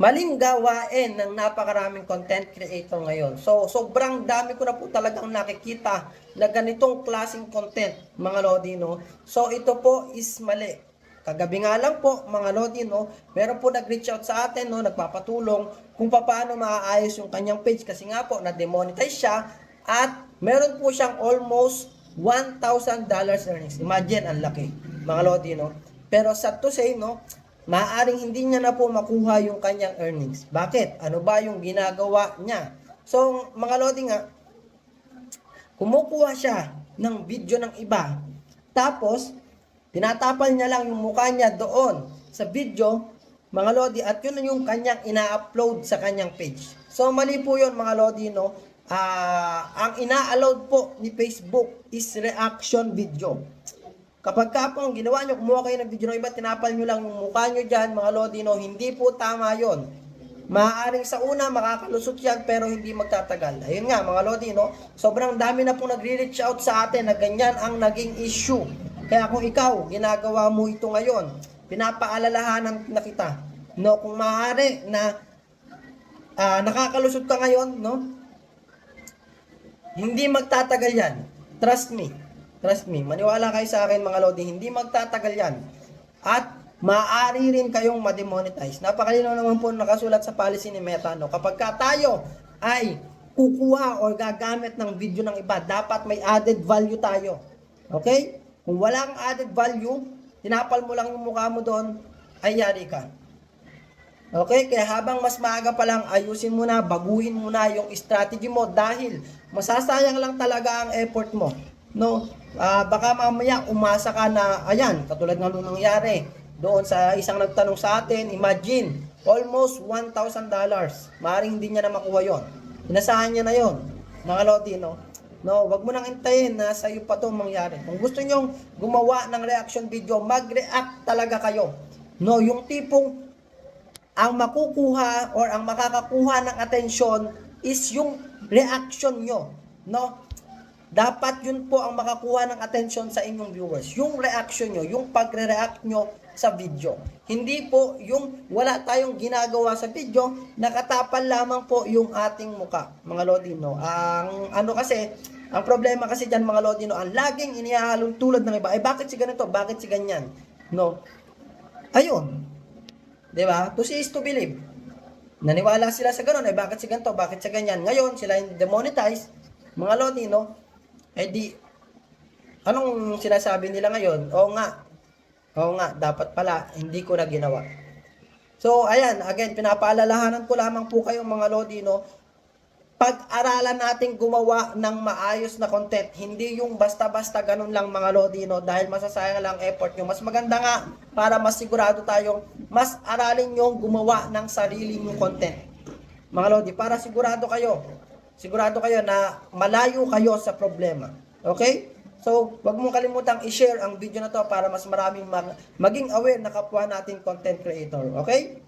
maling gawain ng napakaraming content creator ngayon. So, sobrang dami ko na po talagang nakikita na ganitong klaseng content, mga Lodi, no? So, ito po is mali. Kagabi nga lang po, mga Lodi, no? Meron po nag-reach out sa atin, no? Nagpapatulong kung paano maaayos yung kanyang page kasi nga po, na-demonetize siya at meron po siyang almost $1,000 earnings. Imagine, ang laki, mga Lodi, no? Pero sa to say, no? Maaring hindi niya na po makuha yung kanyang earnings. Bakit? Ano ba yung ginagawa niya? So, mga Lodi nga, kumukuha siya ng video ng iba. Tapos, tinatapal niya lang yung mukha niya doon sa video, mga Lodi, at yun yung kanyang ina-upload sa kanyang page. So, mali po yun, mga Lodi, no? Ah, ang ina-allowed po ni Facebook is reaction video. Kapag ka po ang ginawa nyo, kumuha kayo ng video ng iba, tinapal nyo lang yung mukha nyo dyan, mga Lodino, hindi po tama yon. Maaaring sa una, makakalusot yan, pero hindi magtatagal. Ayun nga, mga Lodino, sobrang dami na po nagre-reach out sa atin na ganyan ang naging issue. Kaya kung ikaw, ginagawa mo ito ngayon, pinapaalalahanan na kita, no, kung maaari na ah, nakakalusot ka ngayon, no, hindi magtatagal yan. Trust me. Trust me. Maniwala kayo sa akin mga Lodi, hindi magtatagal yan. At maaari rin kayong ma-demonetize. Napakalinaw naman po nakasulat sa policy ni Meta. No? Kapag ka tayo ay kukuha or gagamit ng video ng iba, dapat may added value tayo. Okay? Kung walang added value, tinapal mo lang yung mukha mo doon, ay yari ka. Okay, kaya habang mas maaga pa lang, ayusin mo na, baguhin mo na yung strategy mo dahil masasayang lang talaga ang effort mo. No? Ah, baka mamaya umasa ka na, ayan, katulad ng nung nangyari doon sa isang nagtanong sa atin, imagine, almost $1,000. Maring hindi niya na makuha yon. Inasahan niya na yon. Mga Lodi, no? No, wag mo nang intayin na sa iyo pa 'tong mangyari. Kung gusto niyo gumawa ng reaction video, mag-react talaga kayo. No, yung tipong ang makukuha or ang makakakuha ng atensyon is yung reaction nyo. No? Dapat yun po ang makakuha ng atensyon sa inyong viewers. Yung reaction nyo, yung pagre-react nyo sa video. Hindi po yung wala tayong ginagawa sa video, nakatapal lamang po yung ating muka, mga Lodino. Ang ano kasi, ang problema kasi dyan mga Lodino, ang laging inihahalong tulad ng iba, ay bakit si ganito, bakit si ganyan? No? Ayun, Di ba? To see is to believe. Naniwala sila sa ganun, eh bakit si ganito, bakit sa ganyan. Ngayon, sila yung demonetize, mga lodi, no? Eh di, anong sinasabi nila ngayon? Oo nga, oo nga, dapat pala, hindi ko na ginawa. So, ayan, again, pinapaalalahanan ko lamang po kayong mga lodi, no? pag-aralan natin gumawa ng maayos na content. Hindi yung basta-basta ganun lang mga Lodino dahil masasayang lang effort nyo. Mas maganda nga para mas sigurado tayong mas aralin nyo gumawa ng sarili nyo content. Mga Lodi, para sigurado kayo. Sigurado kayo na malayo kayo sa problema. Okay? So, wag mong kalimutang i-share ang video na to para mas maraming mag- maging aware na kapwa nating content creator. Okay?